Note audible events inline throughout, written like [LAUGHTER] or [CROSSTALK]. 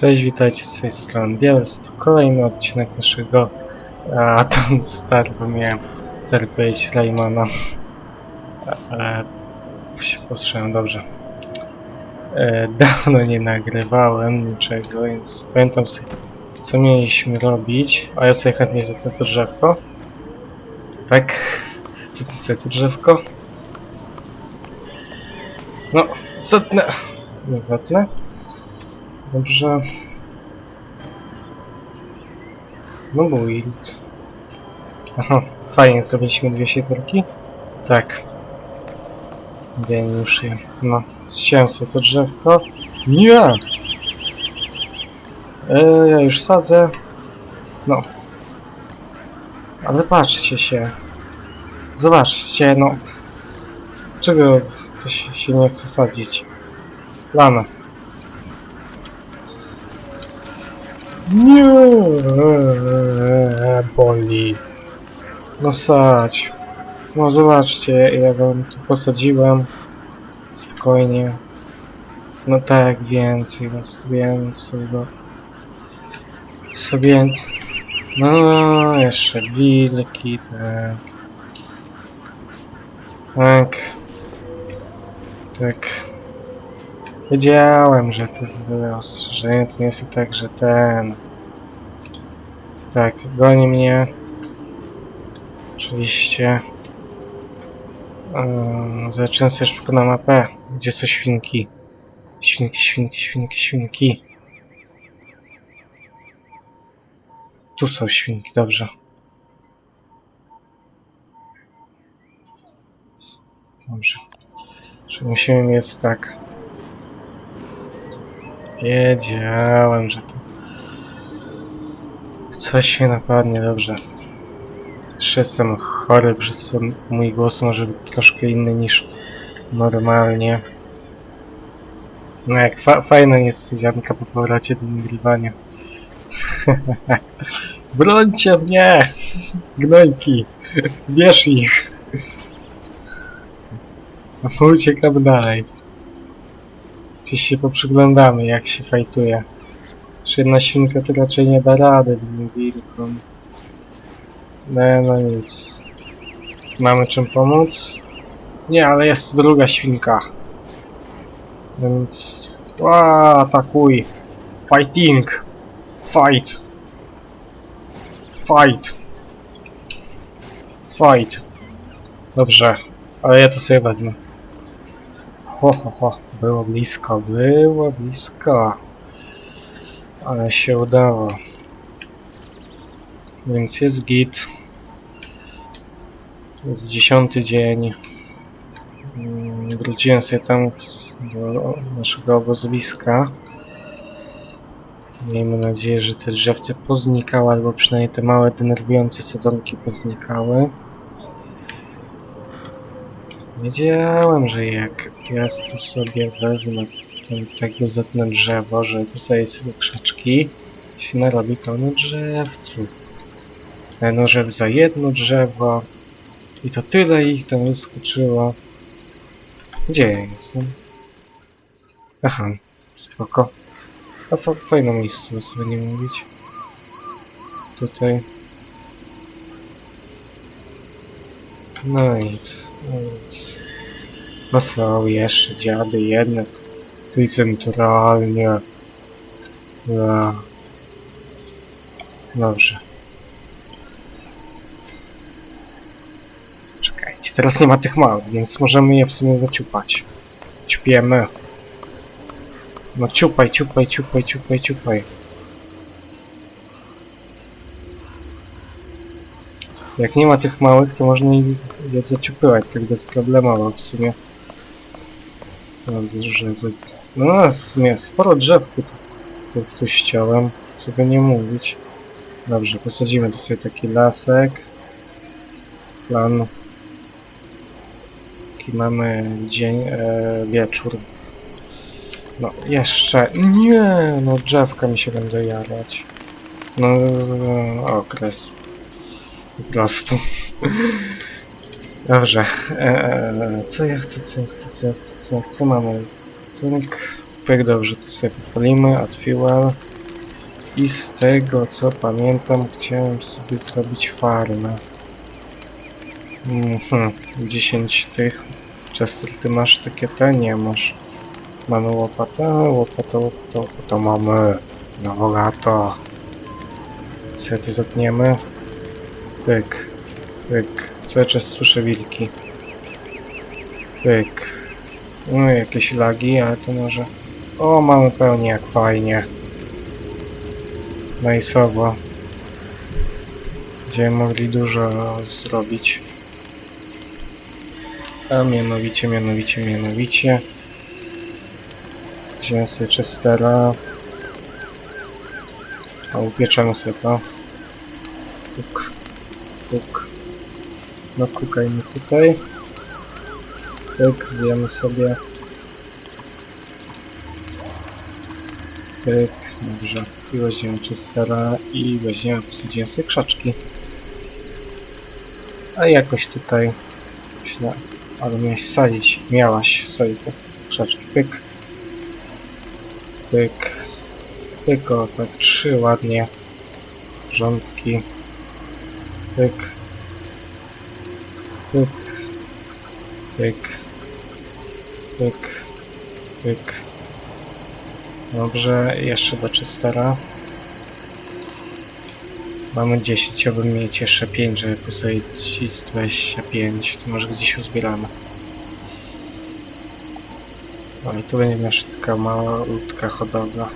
Cześć, witajcie z tej strony Diablos. To kolejny odcinek naszego a, [LAUGHS] Don't Star, bo miałem zerpeć Raymana. E, się postrzegłem dobrze. E, dawno nie nagrywałem niczego, więc pamiętam sobie, co mieliśmy robić. A ja sobie chętnie zetnę to drzewko. Tak? [LAUGHS] Zetnę sobie to drzewko. No, zetnę. Nie zetnę. Dobrze. No build. Aha, fajnie, zrobiliśmy dwie siekierki. Tak. Wiem już je. No, ściąłem sobie to drzewko. Nie! E, ja już sadzę. No. Ale patrzcie się. Zobaczcie, no. Czego to się, się nie chce sadzić? Lana. Nie, boli. No sadź. No zobaczcie, ja wam tu posadziłem. Spokojnie. No tak, więcej was więcej, bo... Sobie... No, jeszcze wilki, tak. Tak. Tak. Wiedziałem, że to, to ostrzeżenie to nie jest tak, że ten... Tak, goni mnie. Oczywiście. Um, zacząłem sobie szybko na mapę. Gdzie są świnki? Świnki, świnki, świnki, świnki. Tu są świnki, dobrze. Dobrze. Czyli musimy mieć tak. Wiedziałem, że to coś mnie napadnie, dobrze. Już jestem chory, przez co mój głos może być troszkę inny niż normalnie. No jak fa fajna niespodzianka po powrocie do nagrywania. [LAUGHS] Brońcie mnie! Gnojki! Bierz ich! [LAUGHS] A my uciekamy dalej. Gdzieś się poprzyglądamy, jak się fajtuje. Czy jedna świnka to raczej nie da rady tym wilkom. No, no nic. Mamy czym pomóc? Nie, ale jest druga świnka. Więc... Ła, atakuj! Fighting! Fight! Fight! Fight! Dobrze, ale ja to sobie wezmę. Ho, ho, ho. Było blisko, było blisko. Ale się udało. Więc jest git. Jest dziesiąty dzień. Mm, Wróciłem sobie tam do naszego obozowiska. Miejmy nadzieję, że te drzewce poznikały, albo przynajmniej te małe denerwujące sadzonki poznikały. Wiedziałem, że jak ja tu sobie wezmę ten, tego zetne drzewo, że posadzić sobie krzaczki, się narobi pełno drzewców. E, No, że za jedno drzewo i to tyle ich tam wyskoczyło. Gdzie ja jestem? Aha, spoko. A fa fajne miejsce, sobie nie mówić. Tutaj. No nic, no nic. No są jeszcze dziady jedne. Tu i centralnie. Ja. Dobrze. Czekajcie, teraz nie ma tych małych, więc możemy je w sumie zaciupać. Ciupiemy. No ciupaj, ciupaj, ciupaj, ciupaj, ciupaj. Jak nie ma tych małych, to można je zaciupywać tak bezproblemowo w sumie. Dobrze, że. No w sumie sporo drzewku tu, tu, tu ściąłem, co by nie mówić. Dobrze, posadzimy tu sobie taki lasek. Plan. Taki mamy dzień, e, wieczór. No, jeszcze. Nie, no drzewka mi się będą jarać. No, okres. Po prostu. Dobrze. E, co ja chcę, co ja chcę, co ja chcę, co ja chcę? Mamy cyk, pyk, dobrze, to sobie popalimy, add fuel. I z tego co pamiętam, chciałem sobie zrobić farmę. Mhm, 10 tych. Chester, ty masz takie te? Nie masz. Mamy łopatę, łopatę, łopatę, łopatę mamy. No bogato. To zatniemy? Pyk, pyk. Cały czas słyszę wilki. Pyk. No jakieś lagi, ale to może... O, mamy pełnię, jak fajnie. Najsowo. Będziemy mogli dużo zrobić. A mianowicie, mianowicie, mianowicie. Wziąłem sobie Chestera. A upieczemy sobie to. Kuk. Kuk. No kukajmy tutaj. Pyk, zjemy sobie. Pyk, dobrze. I weźmiemy Chestera i weźmiemy, posadzimy sobie krzaczki. A jakoś tutaj myślę, ale miałeś sadzić, miałaś sadzić te krzaczki. Pyk. Pyk. Pyk, o tak trzy ładnie. Rządki. Pyk. Pyk. Pyk. Pyk. Pyk. Dobrze, jeszcze do czystera. Mamy 10, chciałbym mieć jeszcze 5, żeby postawić 25, to może gdzieś uzbieramy. No i tu będzie nasza taka malutka hodowla.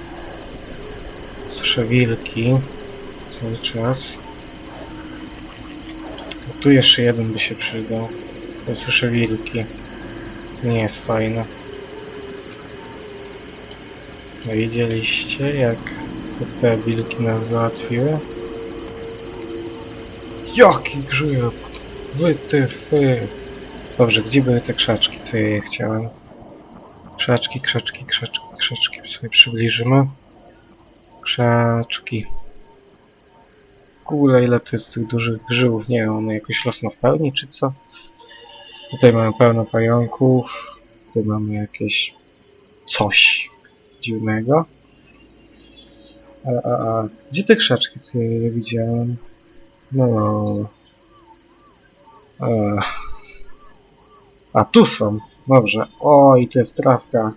Słyszę wilki cały czas. Tu jeszcze jeden by się przydał. Ja słyszę wilki. To nie jest fajne. No widzieliście jak to te wilki nas załatwiły? Jaki grzyb! Wytyfy! Dobrze, gdzie były te krzaczki, co ja je chciałem? Krzaczki, krzaczki, krzaczki, krzaczki. Sobie przybliżymy. Krzaczki. Ogóle ile to jest tych dużych grzybów? Nie wiem, one jakoś rosną w pełni, czy co? Tutaj mamy pełno pająków. Tutaj mamy jakieś coś dziwnego. A, a, a. Gdzie te krzaczki, co ja je widziałem? No. E. A tu są. Dobrze. O, i tu jest trawka.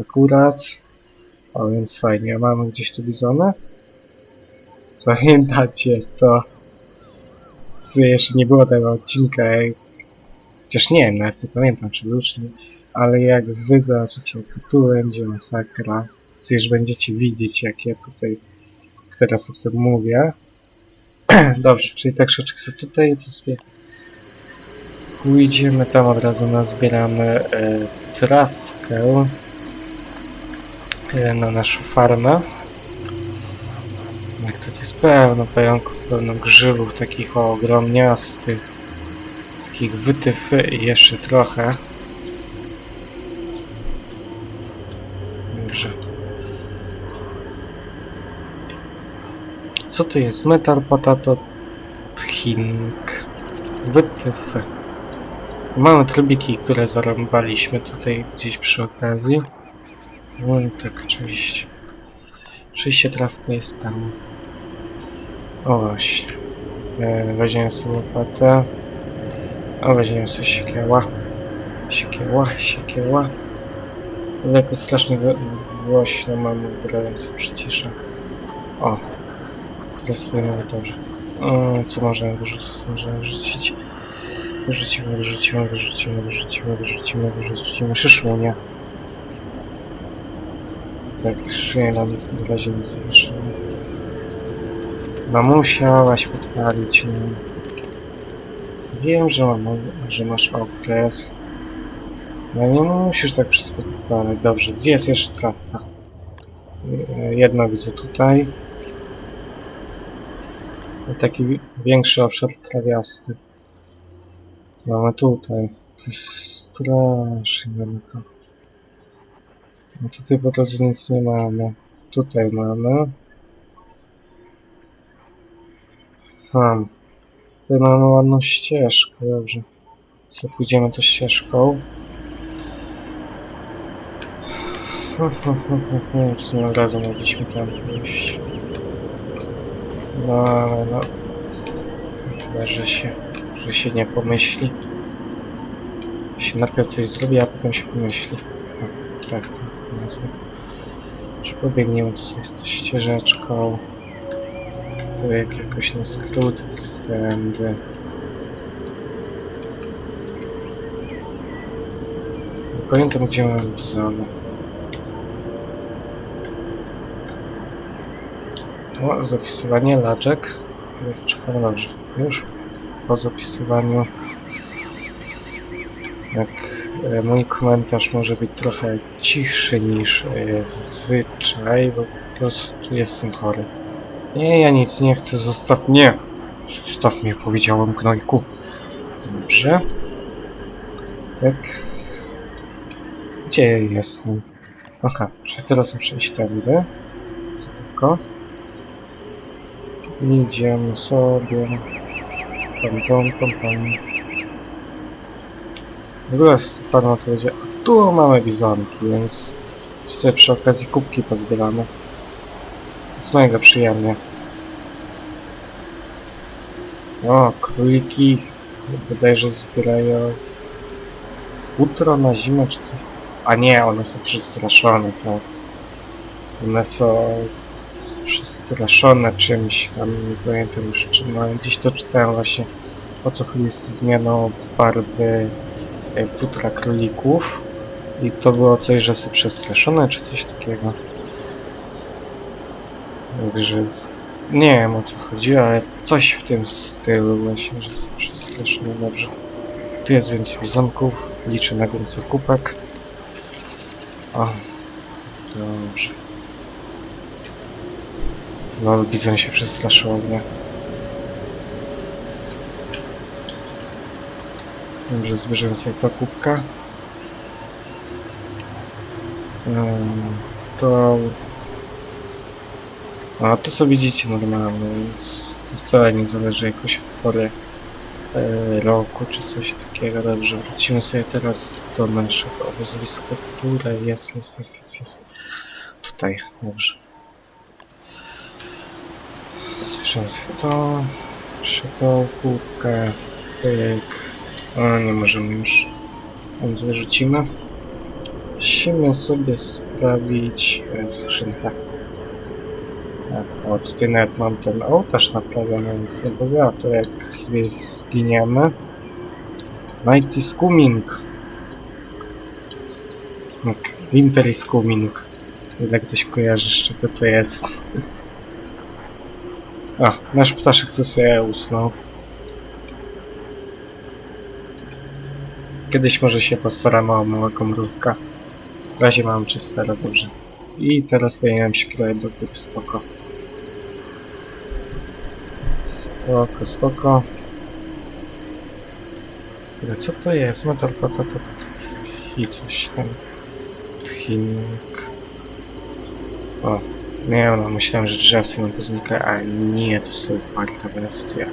Akurat. O, więc fajnie. A mamy gdzieś tu bizonę? Pamiętacie to? Co jeszcze nie było tego odcinka. jak- Chociaż nie wiem, nawet nie pamiętam czy był, czy nie. Ale jak wy zobaczycie, tu będzie masakra. Już będziecie widzieć, jak ja tutaj teraz o tym mówię. [CLEARS THROAT] Dobrze, czyli te krzaczki są tutaj, to sobie pójdziemy tam od razu nazbieramy e, trawkę e, na naszą farmę. To jest pełno pająków, pełno grzybów takich ogromniastych, takich wytyfy i jeszcze trochę. Dobrze. Co to jest? Metal potato thinning. Wytyfy. Mamy trybiki, które zarąbaliśmy tutaj gdzieś przy okazji. No i tak, oczywiście. Oczywiście trawka jest tam. O właśnie. E, weźmiemy sobie łopatę. O, weźmiemy sobie siekieła. Siekieła, siekieła. Jakoś strasznie gło- głośno mamy w grę, więc przyciszę. O, teraz powinno być dobrze. Co możemy wyrzucić? Co możemy wyrzucić? Wyrzucimy, wyrzucimy, wyrzucimy, wyrzucimy, wyrzucimy, wyrzucimy szyszłonie. Tak, szyję nam na razie nic nie. No musiałaś podpalić. Wiem, że, mam, że masz okres. No nie musisz tak wszystko podpalać. Dobrze, gdzie jest jeszcze trawka? E, Jedno widzę tutaj. Taki wi- większy obszar trawiasty. Mamy tutaj. To jest strasznie daleko. No tutaj po prostu nic nie mamy. Tutaj mamy. Mam. Tutaj mamy ładną ścieżkę, dobrze. Co pójdziemy tą ścieżką. W sumie od razu mogliśmy tam pójść. No, ale no. Zdarzy się, że się nie pomyśli. Się najpierw coś zrobi, a potem się pomyśli. No, tak to nazwę. Że pobiegniemy tutaj z ścieżeczką. Jak jakoś na skrót. Nie Pamiętam gdzie mam bizony. O, zapisywanie laczek. Czekam dobrze. Już po zapisywaniu. Jak e, mój komentarz może być trochę cichszy niż e, zazwyczaj, bo po prostu jestem chory. Nie, ja nic nie chcę, zostaw mnie! Zostaw mnie, powiedziałem gnojku. Dobrze. Tak. Gdzie jestem? Aha, czy teraz muszę iść tędy? Spoko. Idziemy sobie. Pam, pam, pam, pam. W ogóle Stefano to będzie... A tu mamy bizonki, więc sobie przy okazji kubki pozbieramy. Jest mega przyjemnie. O, króliki bodajże zbierają futro na zimę czy coś. A nie, one są przestraszone, tak. One są przestraszone czymś tam, nie pamiętam już czym, ale gdzieś to czytałem właśnie o co chodzi z zmianą barwy e, futra królików. I to było coś, że są przestraszone, czy coś takiego. Także nie wiem o co chodzi, ale coś w tym stylu właśnie, że są przestraszone dobrze. Tu jest więcej bizonków, liczę na więcej kupek. O, dobrze. No, bizon się przestraszył mnie. Dobrze, zbierzemy sobie ta kubka. Ym, to... A to co widzicie normalnie, więc to wcale nie zależy jakoś od pory e, roku czy coś takiego. Dobrze, wrócimy sobie teraz do naszego obozowiska, które jest, jest, jest, jest, jest. Tutaj, dobrze. Słyszę sobie to, tą kubkę, pyk. O, nie możemy już, więc wyrzucimy. Musimy sobie sprawić e, skrzynkę. Tak, o tutaj nawet mam ten ołtarz naprawiony, więc nie bogato, jak sobie zginiemy. Night is coming. Winter is coming. Jak coś kojarzysz, czego to jest. A, nasz ptaszek to sobie usnął. Kiedyś może się postaramy o małego mrówka. W razie mam czyste, dobrze. I teraz powinienem się kroić do góry, spoko. Spoko, spoko. Ale co to jest? Metal patata i coś tam. Tchinik. O, nie no, myślałem, że drzewce nam poznikają, a nie, to są marta bestia.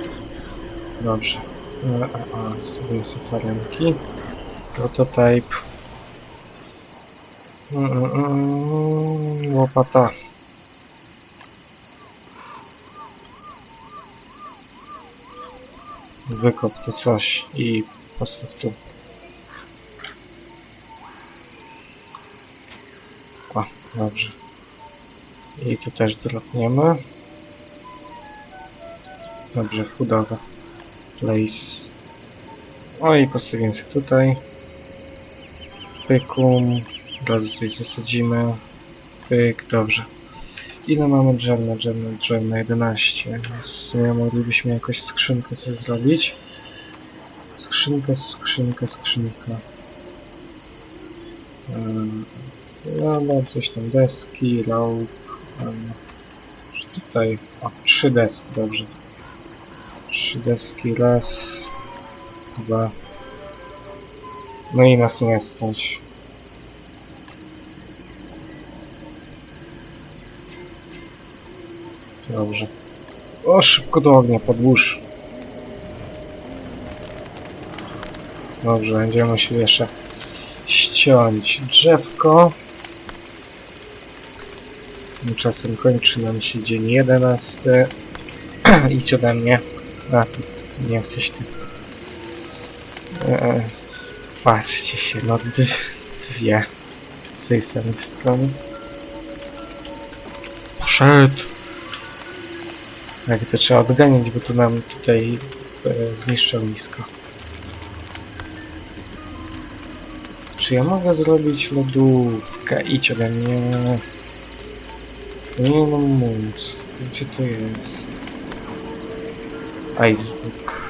Dobrze. E, A, a, zrobimy sobie farenki. Prototype. Mm, mm, mm, Łopata. Wykop to coś i postaw tu. O, dobrze. I tu też dropniemy. Dobrze, chudowa. Place. O i postawimy sobie tutaj. Pykum. Razu coś zasadzimy. Pyk, dobrze. Ile mamy drzewna? Drzewna, drzewna 11. Więc w sumie moglibyśmy jakoś skrzynkę sobie zrobić. Skrzynka, skrzynka, skrzynka. Ym, No, no, coś tam deski, rope. Tutaj, o, trzy deski, dobrze. Trzy deski, raz, dwa. No i nas nie stać. Dobrze. O, szybko do ognia, podłóż. Dobrze, będziemy musieli jeszcze ściąć drzewko. Tymczasem kończy nam się dzień 11. [CLEARS THROAT] Idź ode mnie. A, tu nie jesteś ty. Eee, patrzcie się, no dwie. Z tej samej strony. Poszedł! Tak, to trzeba odganiać, bo to nam tutaj e, zniszczył nisko. Czy ja mogę zrobić lodówkę? Idź ode mnie. Nie no móc. Gdzie to jest? Icebook.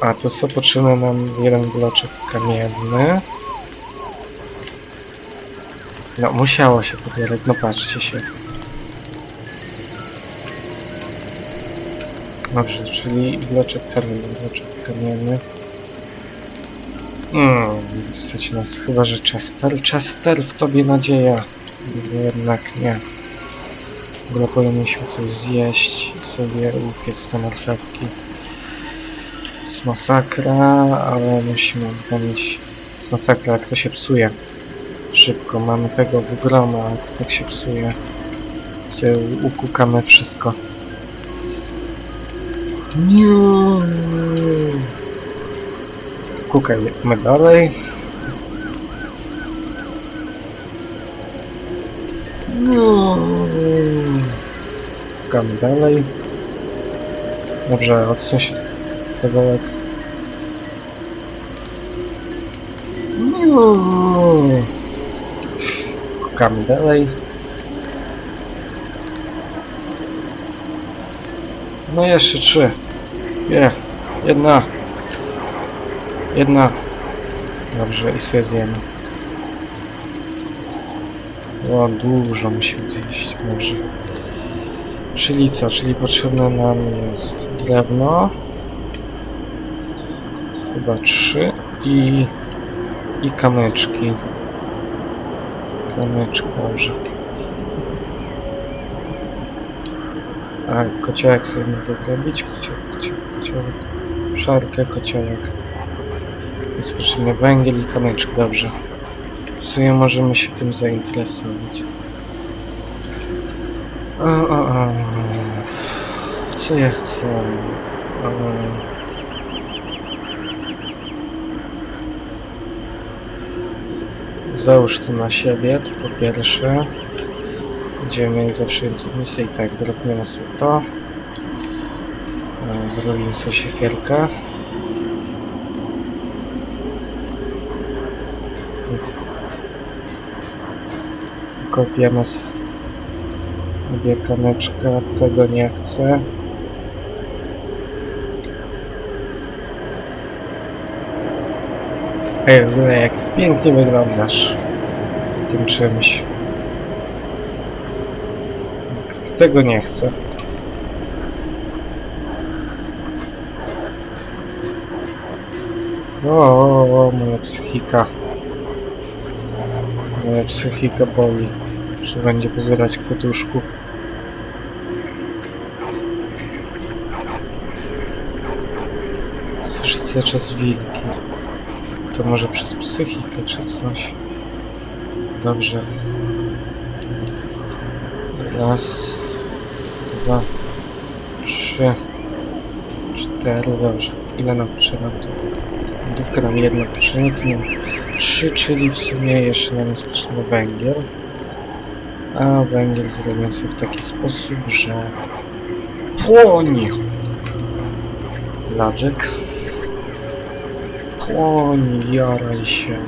A to co potrzebny nam jeden bloczek kamienny. No musiało się podjarać, no patrzcie się. Dobrze, czyli bloczek kamienny, bloczek kamienny. Hmm, stać nas chyba, że Chester. Chester, w tobie nadzieja. Jednak nie. W ogóle powinniśmy coś zjeść sobie upiec te marchewki. Jest masakra, ale musimy odganić. To jest masakra, jak to się psuje. Szybko, mamy tego w groma, ale to tak się psuje. Ukukamy wszystko. Nie. Kukajmy dalej. No. Kukamy dalej. Dobrze, odsuń się kawałek. No. Kukamy dalej. No jeszcze trzy. Nie. Jedna. Jedna. Dobrze, i sobie zjemy. O, dużo musimy zjeść, może. Czyli co? Czyli potrzebne nam jest drewno. Chyba trzy i... i kamyczki. Kamyczki, dobrze. A, kociołek sobie mogę zrobić. Kociołek, kociołek, kociołek. Szarkę, kociołek. Jest potrzebny węgiel i kamyczki, dobrze. W sumie możemy się tym zainteresować. O, o, o. Co ja chcę? O. Załóż to na siebie, to po pierwsze. Będziemy mieli zawsze więcej misji i tak, dropniemy sobie to. Zrobimy sobie siekierkę. Kopiemy z obie kamyczka, tego nie chcę. Ej, w ogóle jak pięknie wyglądasz w tym czymś. Tego nie chcę. O, moja psychika. Moja psychika boli. Że będzie pozbierać kwiatuszków. Słyszę cały czas wilki. To może przez psychikę czy coś. Dobrze. Raz, dwa, trzy, cztery, dobrze. Ile nam potrzeba? Dówka nam jedna potrzebna, to nam trzy, czyli w sumie jeszcze nam jest potrzebny węgiel. A węgiel zrobię sobie w taki sposób, że płonie. Ladżek. Płonie, jaraj się.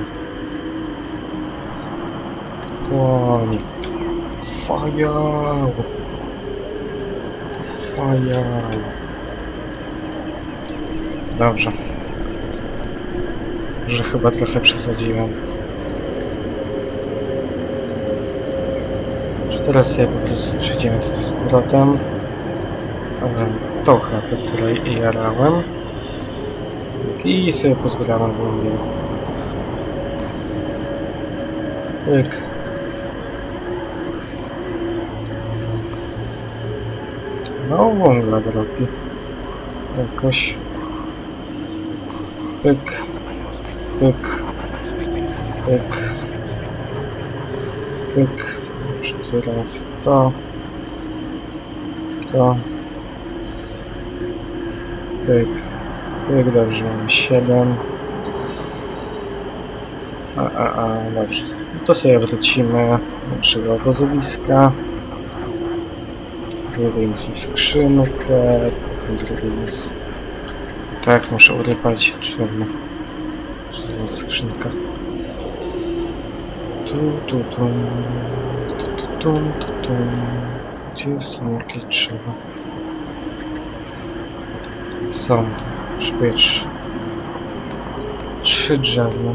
Płonie. Fajał. Fajał. Dobrze. Że chyba trochę przesadziłem. Że teraz sobie po prostu przejdziemy tutaj z powrotem. Tą chatę, której jarałem. I sobie pozbieramy węgiel. Pyk. No, węgla drogi. Jakoś. Pyk. Pyk. Pyk. Pyk. Muszę zaraz to. to. Pyk. Pyk, dobrze, mamy 7. A, a, a, dobrze. To sobie wrócimy do naszego obozowiska. Zrobimy sobie skrzynkę, potem zrobimy... s- Tak, muszę urypać. Czy zaraz skrzynka. Tu, tu, tu. Tu, tu, tu, tu, tu. Gdzie są jakieś drzewa? Są. Potrzebuję trzy. Trzy drzewa.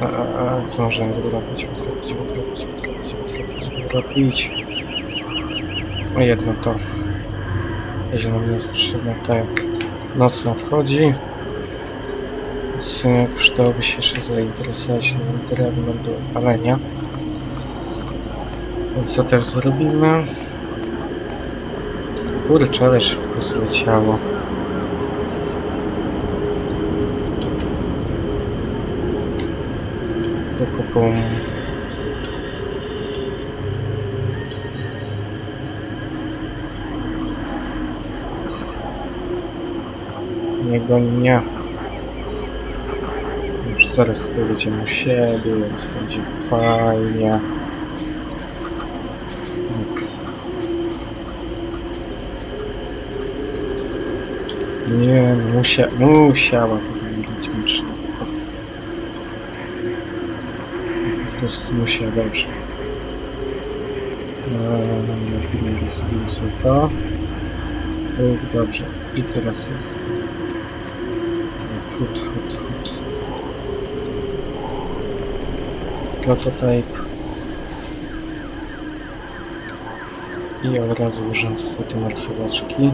A, a, a, co możemy zrobić? Zrobić, zrobić, zrobić, zrobić. O jedno to. Jeśli nam jest potrzebne, tak jak noc nadchodzi. Więc przydałoby się jeszcze zainteresować nowym drewnem do palenia. Więc to też zrobimy. Kurczę, ale szybko zleciało. Do kupu. Nie go nie. Już zaraz tu będziemy u siebie, więc będzie fajnie. Tak. Nie, musia, musiała wyglądać miczna. Po prostu musiała, dobrze. Eee, sobie to. Dobrze. I teraz jest... Hut, hut, hut. Prototype. I od razu użyłem tutaj te marcheweczki.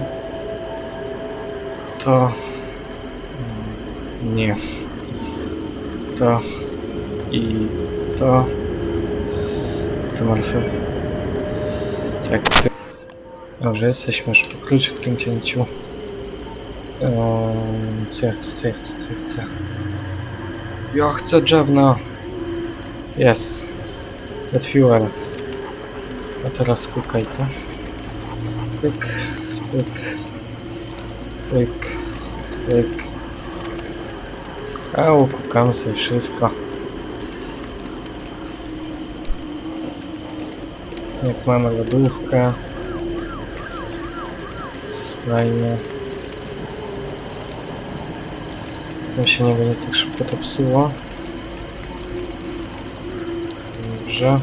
To... mm, Nie. To... I... To... To marchew... Tak, ty... Dobrze, jesteśmy już po króciutkim cięciu. Eee, co ja chcę, co ja chcę, co ja chcę? Ja chcę drzewno! Jest. Get fuel. A teraz klikaj to. Pyk, pyk, pyk, pyk. A ukukamy sobie wszystko. Jak mamy lodówkę. Fajnie. To się nie będzie tak szybko to psuło. Dobrze.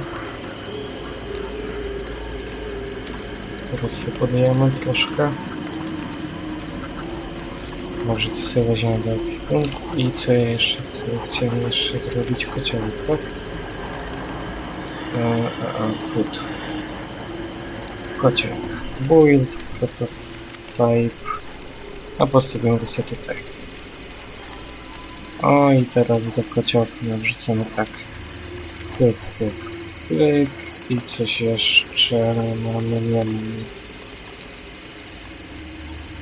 Teraz sobie podjemy troszkę. Może to sobie weźmiemy do ekwipunku. I co ja jeszcze? Chciałem jeszcze zrobić kociołek, tak? E, a, a, food. Kociołek. Build, prototype. A postawimy go sobie tutaj. O i teraz do kociołka wrzucamy tak. Pyk, pyk, pyk. I coś jeszcze mamy, nie wiem.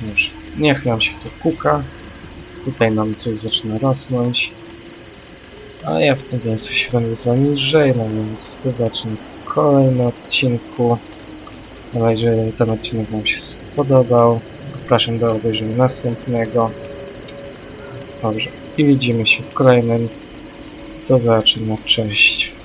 Dobrze. Niech nam się to puka. Tutaj nam coś zaczyna rosnąć. A ja w tym miejscu się będę z wami żegnał, więc to zacznę w kolejnym odcinku. Mam nadzieję, że ten odcinek wam się spodobał. Zapraszam do obejrzenia następnego. Dobrze. I widzimy się w kolejnym. Do zobaczenia. Cześć.